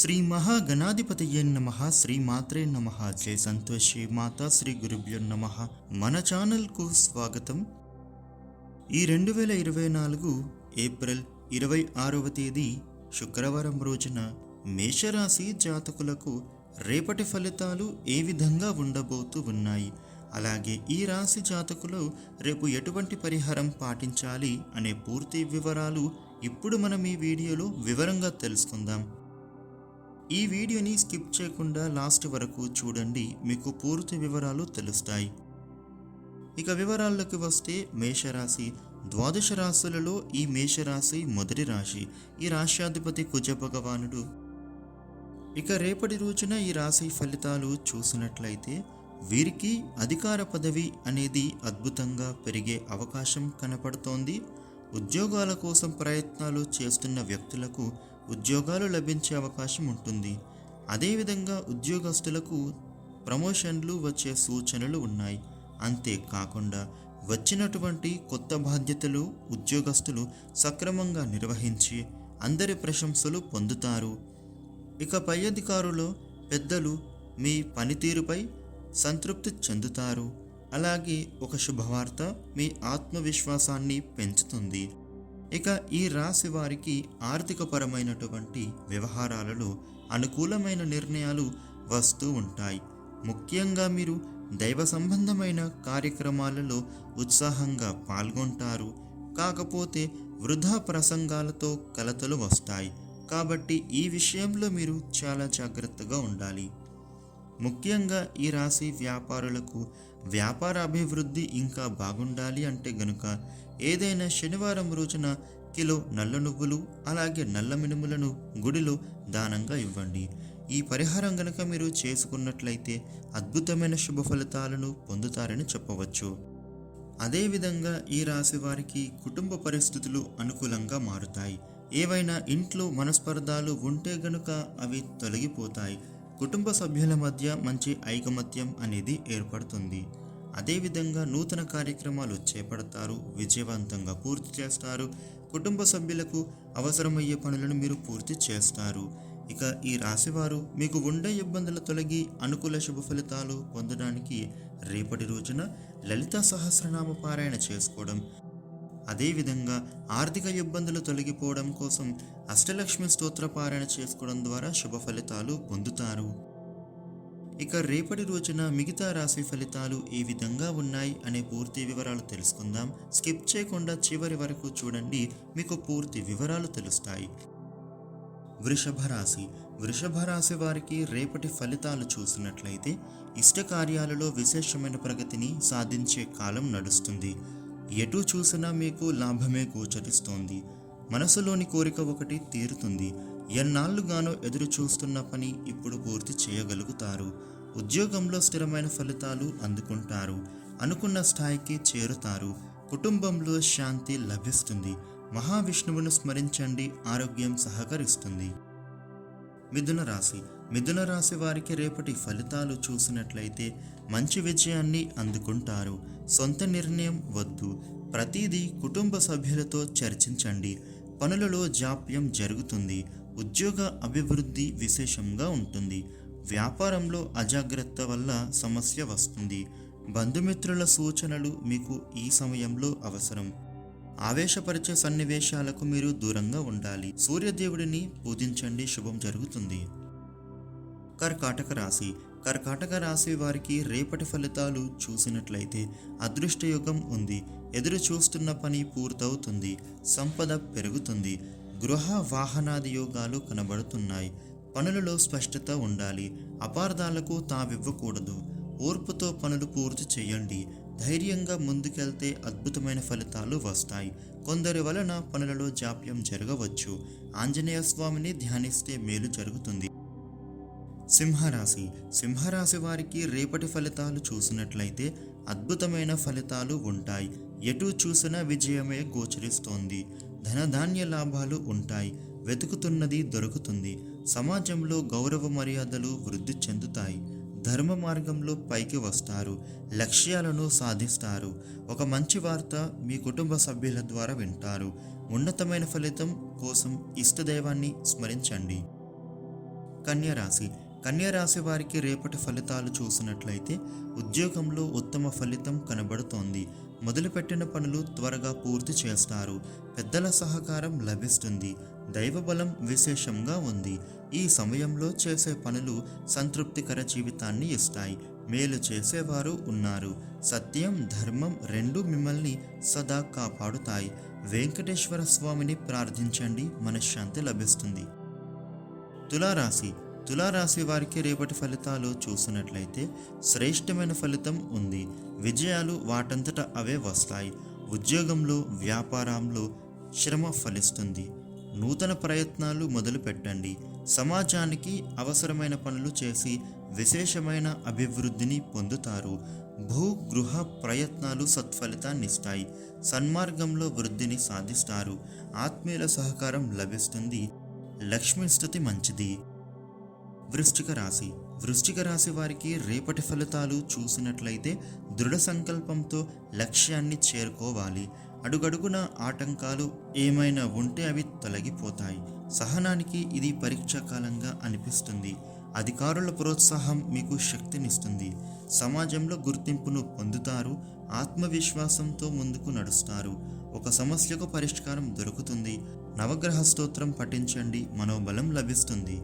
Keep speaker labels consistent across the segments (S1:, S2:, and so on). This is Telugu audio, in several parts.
S1: శ్రీ మహాగణాధిపతయే నమ శ్రీ మాత్రే నమ జయ సంతోషి మాతా శ్రీ గురుభ్యో నమ. మన ఛానల్కు స్వాగతం. ఈ రెండు వేల ఇరవై నాలుగు ఏప్రిల్ ఇరవై ఆరవ తేదీ శుక్రవారం రోజున మేషరాశి జాతకులకు రేపటి ఫలితాలు ఏ విధంగా ఉండబోతూ ఉన్నాయి? అలాగే ఈ రాశి జాతకులు రేపు ఎటువంటి పరిహారం పాటించాలి అనే పూర్తి వివరాలు ఇప్పుడు మనం ఈ వీడియోలో వివరంగా తెలుసుకుందాం. ఈ వీడియోని స్కిప్ చేయకుండా లాస్ట్ వరకు చూడండి మీకు పూర్తి వివరాలు తెలుస్తాయి. ఇక వివరాల్లోకి వస్తే మేషరాశి. ద్వాదశ రాశులలో ఈ మేషరాశి మొదటి రాశి. ఈ రాశ్యాధిపతి కుజ భగవానుడు. ఇక రేపటి రోజున ఈ రాశి ఫలితాలు చూసినట్లయితే వీరికి అధికార పదవి అనేది అద్భుతంగా పెరిగే అవకాశం కనపడుతోంది. ఉద్యోగాల కోసం ప్రయత్నాలు చేస్తున్న వ్యక్తులకు ఉద్యోగాలు లభించే అవకాశం ఉంటుంది. అదేవిధంగా ఉద్యోగస్తులకు ప్రమోషన్లు వచ్చే సూచనలు ఉన్నాయి. అంతేకాకుండా వచ్చినటువంటి కొత్త బాధ్యతలు ఉద్యోగస్తులు సక్రమంగా నిర్వహించి అందరి ప్రశంసలు పొందుతారు. ఇక పై అధికారులు పెద్దలు మీ పనితీరుపై సంతృప్తి చెందుతారు. అలాగే ఒక శుభవార్త మీ ఆత్మవిశ్వాసాన్ని పెంచుతుంది. ఇక ఈ రాశి వారికి ఆర్థికపరమైనటువంటి వ్యవహారాలలో అనుకూలమైన నిర్ణయాలు వస్తూ ఉంటాయి. ముఖ్యంగా మీరు దైవ సంబంధమైన కార్యక్రమాలలో ఉత్సాహంగా పాల్గొంటారు. కాకపోతే వృధా ప్రసంగాలతో కలతలు వస్తాయి. కాబట్టి ఈ విషయంలో మీరు చాలా జాగ్రత్తగా ఉండాలి. ముఖ్యంగా ఈ రాశి వ్యాపారులకు వ్యాపార అభివృద్ధి ఇంకా బాగుండాలి అంటే గనుక ఏదైనా శనివారం రోజున కిలో నల్ల నువ్వులు అలాగే నల్ల మినుములను గుడిలో దానంగా ఇవ్వండి. ఈ పరిహారం గనుక మీరు చేసుకున్నట్లయితే అద్భుతమైన శుభ ఫలితాలను పొందుతారని చెప్పవచ్చు. అదేవిధంగా ఈ రాశి వారికి కుటుంబ పరిస్థితులు అనుకూలంగా మారుతాయి. ఏవైనా ఇంట్లో మనస్పర్ధాలు ఉంటే గనుక అవి తొలగిపోతాయి. కుటుంబ సభ్యుల మధ్య మంచి ఐకమత్యం అనేది ఏర్పడుతుంది. అదేవిధంగా నూతన కార్యక్రమాలు చేపడతారు విజయవంతంగా పూర్తి చేస్తారు కుటుంబ సభ్యులకు అవసరమయ్యే పనులను మీరు పూర్తి చేస్తారు. ఇక ఈ రాశివారు మీకు ఉండే ఇబ్బందులు తొలగి అనుకూల శుభ ఫలితాలు పొందడానికి రేపటి రోజున లలిత సహస్రనామ పారాయణ చేసుకోవడం అదేవిధంగా ఆర్థిక ఇబ్బందులు తొలగిపోవడం కోసం అష్టలక్ష్మి స్తోత్రపారాయణ చేసుకోవడం ద్వారా శుభ ఫలితాలు పొందుతారు. ఇక రేపటి రోజున మిగతా రాశి ఫలితాలు ఏ విధంగా ఉన్నాయి అనే పూర్తి వివరాలు తెలుసుకుందాం. స్కిప్ చేయకుండా చివరి వరకు చూడండి మీకు పూర్తి వివరాలు తెలుస్తాయి. వృషభ రాశి. వృషభ రాశి వారికి రేపటి ఫలితాలు చూసినట్లయితే ఇష్ట కార్యాలలో విశేషమైన ప్రగతిని సాధించే కాలం నడుస్తుంది. ఎటు చూసినా మీకు లాభమే గోచరిస్తోంది. మనసులోని కోరిక ఒకటి తీరుతుంది. ఎన్నాళ్ళుగానో ఎదురు చూస్తున్న పని ఇప్పుడు పూర్తి చేయగలుగుతారు. ఉద్యోగంలో స్థిరమైన ఫలితాలు అందుకుంటారు. అనుకున్న స్థాయికి చేరుతారు. కుటుంబంలో శాంతి లభిస్తుంది. మహావిష్ణువును స్మరించండి. ఆరోగ్యం సహకరిస్తుంది. మిథున రాశి. మిథున రాశి వారికి రేపటి ఫలితాలు చూసినట్లయితే మంచి విజయాన్ని అందుకుంటారు. సొంత నిర్ణయం వద్దు. ప్రతిదీ కుటుంబ సభ్యులతో చర్చించండి. పనులలో జాప్యం జరుగుతుంది. ఉద్యోగ అభివృద్ధి విశేషంగా ఉంటుంది. వ్యాపారంలో అజాగ్రత్త వల్ల సమస్య వస్తుంది. బంధుమిత్రుల సూచనలు మీకు ఈ సమయంలో అవసరం. ఆవేశపరిచే సన్నివేశాలకు మీరు దూరంగా ఉండాలి. సూర్యదేవుడిని పూజించండి శుభం జరుగుతుంది. కర్కాటక రాశి. కర్కాటక రాశి వారికి రేపటి ఫలితాలు చూసినట్లయితే అదృష్టయుగం ఉంది. ఎదురు చూస్తున్న పని పూర్తవుతుంది. సంపద పెరుగుతుంది. గృహ వాహనాది యోగాలు కనబడుతున్నాయి. పనులలో స్పష్టత ఉండాలి. అపార్థాలకు తావివ్వకూడదు. ఓర్పుతో పనులు పూర్తి చేయండి. ధైర్యంగా ముందుకెళ్తే అద్భుతమైన ఫలితాలు వస్తాయి. కొందరి వలన పనులలో జాప్యం జరగవచ్చు. ఆంజనేయ స్వామిని ధ్యానిస్తే మేలు జరుగుతుంది. సింహరాశి. సింహరాశి వారికి రేపటి ఫలితాలు చూసినట్లయితే అద్భుతమైన ఫలితాలు ఉంటాయి. ఎటు చూసినా విజయమే గోచరిస్తోంది. ధనధాన్య లాభాలు ఉంటాయి. వెతుకుతున్నది దొరుకుతుంది. సమాజంలో గౌరవ మర్యాదలు వృద్ధి చెందుతాయి. ధర్మ మార్గంలో పైకి వస్తారు లక్ష్యాలను సాధిస్తారు. ఒక మంచి వార్త మీ కుటుంబ సభ్యుల ద్వారా వింటారు. ఉన్నతమైన ఫలితం కోసం ఇష్టదైవాన్ని స్మరించండి. కన్యరాశి. కన్యరాశి వారికి రేపటి ఫలితాలు చూసినట్లయితే ఉద్యోగంలో ఉత్తమ ఫలితం కనబడుతోంది. మొదలుపెట్టిన పనులు త్వరగా పూర్తి చేస్తారు. పెద్దల సహకారం లభిస్తుంది. దైవబలం విశేషంగా ఉంది. ఈ సమయంలో చేసే పనులు సంతృప్తికర జీవితాన్ని ఇస్తాయి. మేలు చేసేవారు ఉన్నారు. సత్యం ధర్మం రెండు మిమ్మల్ని సదా కాపాడుతాయి. వెంకటేశ్వర స్వామిని ప్రార్థించండి. మనశ్శాంతి లభిస్తుంది. తులారాశి. తులారాశి వారికి రేపటి ఫలితాలు చూసినట్లయితే శ్రేష్టమైన ఫలితం ఉంది. విజయాలు వాటంతట అవే వస్తాయి. ఉద్యోగంలో వ్యాపారంలో శ్రమ ఫలిస్తుంది. నూతన ప్రయత్నాలు మొదలు పెట్టండి సమాజానికి అవసరమైన పనులు చేసి విశేషమైన అభివృద్ధిని పొందుతారు. భూ గృహ ప్రయత్నాలు సత్ఫలితాన్నిస్తాయి. సన్మార్గంలో వృద్ధిని సాధిస్తారు. ఆత్మీయుల సహకారం లభిస్తుంది. లక్ష్మీ స్థుతి మంచిది. వృశ్చిక రాశి. వృశ్చిక రాశి వారికి రేపటి ఫలితాలు చూసినట్లయితే దృఢ సంకల్పంతో లక్ష్యాన్ని చేరుకోవాలి. అడుగడుగున ఆటంకాలు ఏమైనా ఉంటే అవి తొలగిపోతాయి. సహనానికి ఇది పరీక్షాకాలంగా అనిపిస్తుంది. అధికారుల ప్రోత్సాహం మీకు శక్తినిస్తుంది. సమాజంలో గుర్తింపును పొందుతారు ఆత్మవిశ్వాసంతో ముందుకు నడుస్తారు. ఒక సమస్యకు పరిష్కారం దొరుకుతుంది. నవగ్రహ స్తోత్రం పఠించండి మనోబలం లభిస్తుంది.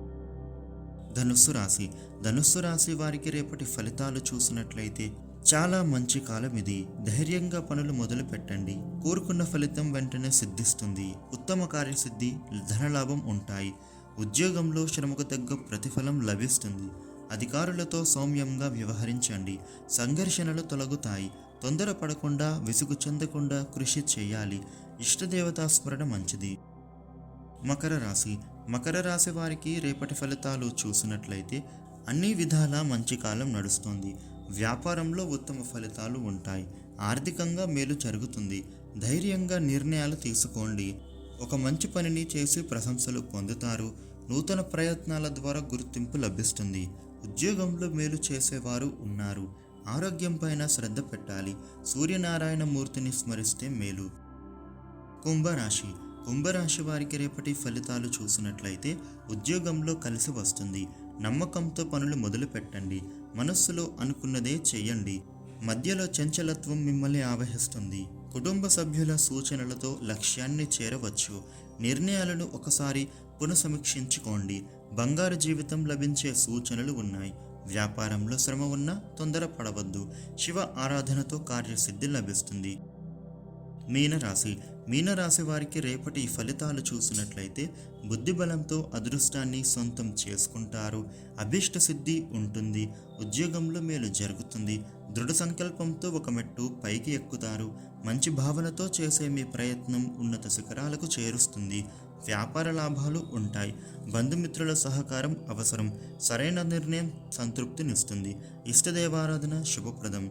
S1: ధనుస్సు రాశి. ధనుస్సు రాశి వారికి రేపటి ఫలితాలు చూసినట్లయితే చాలా మంచి కాలం ఇది. ధైర్యంగా పనులు మొదలు పెట్టండి కోరుకున్న ఫలితం వెంటనే సిద్ధిస్తుంది. ఉత్తమ కార్యసిద్ధి ధనలాభం ఉంటాయి. ఉద్యోగంలో శ్రమకు తగ్గ ప్రతిఫలం లభిస్తుంది. అధికారులతో సౌమ్యంగా వ్యవహరించండి. సంఘర్షణలు తొలగుతాయి. తొందరపడకుండా విసుగు చెందకుండా కృషి చేయాలి. ఇష్టదేవతా స్మరణ మంచిది. మకర రాశి. మకర రాశి వారికి రేపటి ఫలితాలు చూసినట్లయితే అన్ని విధాలా మంచి కాలం నడుస్తుంది. వ్యాపారంలో ఉత్తమ ఫలితాలు ఉంటాయి. ఆర్థికంగా మేలు జరుగుతుంది. ధైర్యంగా నిర్ణయాలు తీసుకోండి. ఒక మంచి పనిని చేసి ప్రశంసలు పొందుతారు. నూతన ప్రయత్నాల ద్వారా గుర్తింపు లభిస్తుంది. ఉద్యోగంలో మేలు చేసేవారు ఉన్నారు. ఆరోగ్యం పైన శ్రద్ధ పెట్టాలి. సూర్యనారాయణ మూర్తిని స్మరిస్తే మేలు. కుంభరాశి. కుంభరాశి వారికి రేపటి ఫలితాలు చూసినట్లయితే ఉద్యోగంలో కలిసి వస్తుంది. నమ్మకంతో పనులు మొదలు పెట్టండి మనస్సులో అనుకున్నదే చేయండి. మధ్యలో చంచలత్వం మిమ్మల్ని ఆవహిస్తుంది. కుటుంబ సభ్యుల సూచనలతో లక్ష్యాన్ని చేరవచ్చు. నిర్ణయాలను ఒకసారి పునఃసమీక్షించుకోండి. బంగారు జీవితం లభించే సూచనలు ఉన్నాయి. వ్యాపారంలో శ్రమ ఉన్నా తొందరపడవద్దు. శివ ఆరాధనతో కార్యసిద్ధి లభిస్తుంది. మీనరాశి మీనరాశి వారికి రేపటి ఫలితాలు చూసినట్లయితే బుద్ధిబలంతో అదృష్టాన్ని సొంతం చేసుకుంటారు. అభిష్ట సిద్ధి ఉంటుంది. ఉద్యోగంలో మేలు జరుగుతుంది. దృఢ సంకల్పంతో ఒక మెట్టు పైకి ఎక్కుతారు. మంచి భావనతో చేసే మీ ప్రయత్నం ఉన్నత శిఖరాలకు చేరుస్తుంది. వ్యాపార లాభాలు ఉంటాయి. బంధుమిత్రుల సహకారం అవసరం. సరైన నిర్ణయం సంతృప్తినిస్తుంది ఇష్టదేవారాధన శుభప్రదం.